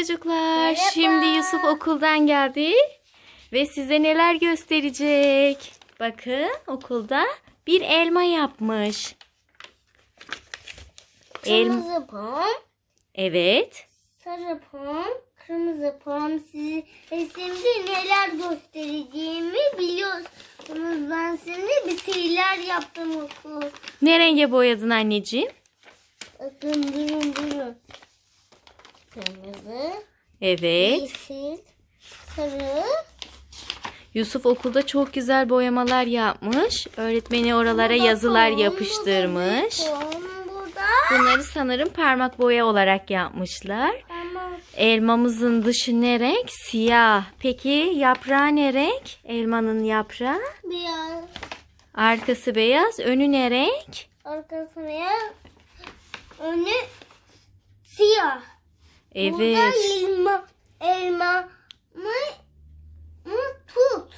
Çocuklar Merhaba. şimdi Yusuf okuldan geldi ve size neler gösterecek. Bakın okulda bir elma yapmış. Kırmızı pom, Evet. sarı pom, kırmızı pom. Size şimdi neler göstereceğimi biliyorsunuz. Ben şimdi bir şeyler yaptım okul. Ne renge boyadın anneciğim? Bakın durun durun. Kırmızı, Evet. yeşil, sarı. Yusuf okulda çok güzel boyamalar yapmış. Öğretmeni oralara Burada yazılar pom, yapıştırmış. burada. Bunları sanırım parmak boya olarak yapmışlar. Ama Elmamızın dışı ne renk? Siyah. Peki yaprağı ne renk? Elmanın yaprağı. biraz Arkası beyaz. Önü ne renk? arkasına ya önü siyah. Burada Evet. elma, elma mı, mı tut.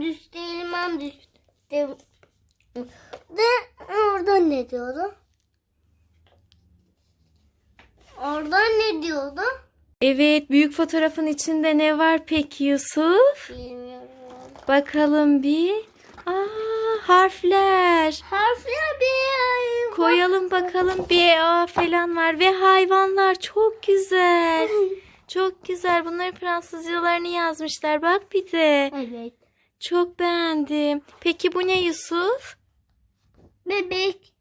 Düştü elmam düştü. De orada ne diyordu? Orada ne diyordu? Evet. Büyük fotoğrafın içinde ne var peki Yusuf? Bilmiyorum. Bakalım bir. Aa, harfler. Harfler bir Koyalım bakalım. B, A falan var. Ve hayvanlar. Çok güzel. Çok güzel. Bunların Fransızcalarını yazmışlar. Bak bir de. Evet. Çok beğendim. Peki bu ne Yusuf? Bebek.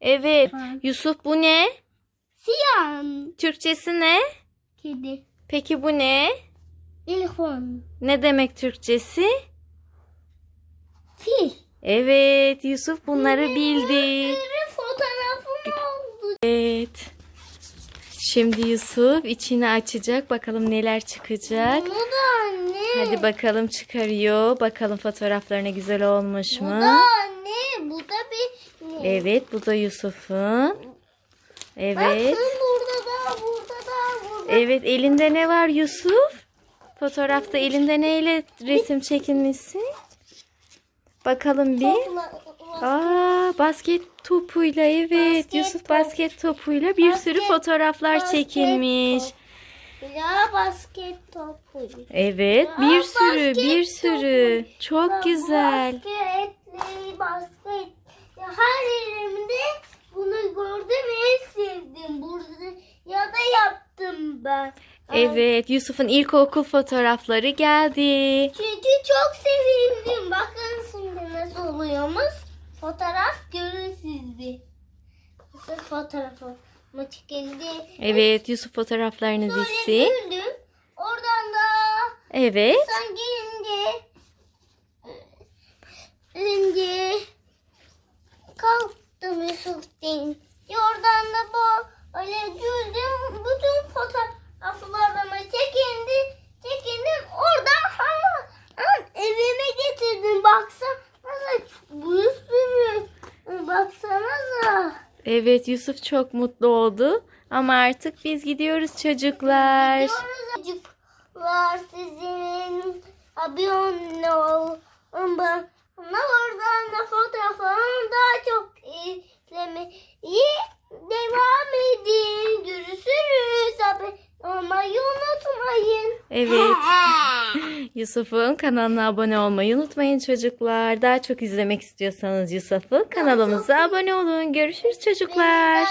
Evet. Var. Yusuf bu ne? Siyah. Türkçesi ne? Kedi. Peki bu ne? İlhon. Ne demek Türkçesi? Fil. Evet, Yusuf bunları bildi. Bir fotoğrafım oldu. Evet. Şimdi Yusuf içini açacak. Bakalım neler çıkacak. Bunu da anne. Hadi bakalım çıkarıyor. Bakalım fotoğraflarına güzel olmuş Bu mu? da anne. Bu da bir ne? Evet, bu da Yusuf'un. Evet. Bakın burada da burada da burada. Evet, elinde ne var Yusuf? Fotoğrafta elinde neyle resim çekilmişsin? Bakalım bir. Aa, basket topuyla evet. Basket Yusuf top. basket topuyla bir sürü Basket- fotoğraflar basket çekilmiş. top. Ya basket topu. Evet, Ya bir sürü, basket bir sürü. topu. Çok Ya güzel. Basket. Ya her yerimde bunu gördüm en sevdim. Burada ya da yaptım ben. Evet, Yusuf'un ilkokul fotoğrafları geldi. Çünkü çok sevindim. Fotoğrafımı çekildi. Evet, Yusuf fotoğraflarını Sonra dizsin. güldüm. Oradan da Evet. sen gelince gelince kalktım Yusuf'tan. Oradan Evet, Yusuf çok mutlu oldu. Ama artık biz gidiyoruz çocuklar. Diyoruz çocuklar sizin abone olun bana oradan da fotoğraflarını daha çok izlemeyi devam edin. Görüşürüz. Abone olmayı unutmayın. Evet. Yusuf'un kanalına abone olmayı unutmayın çocuklar. Daha çok izlemek istiyorsanız Yusuf'u kanalımıza abone olun. Görüşürüz çocuklar.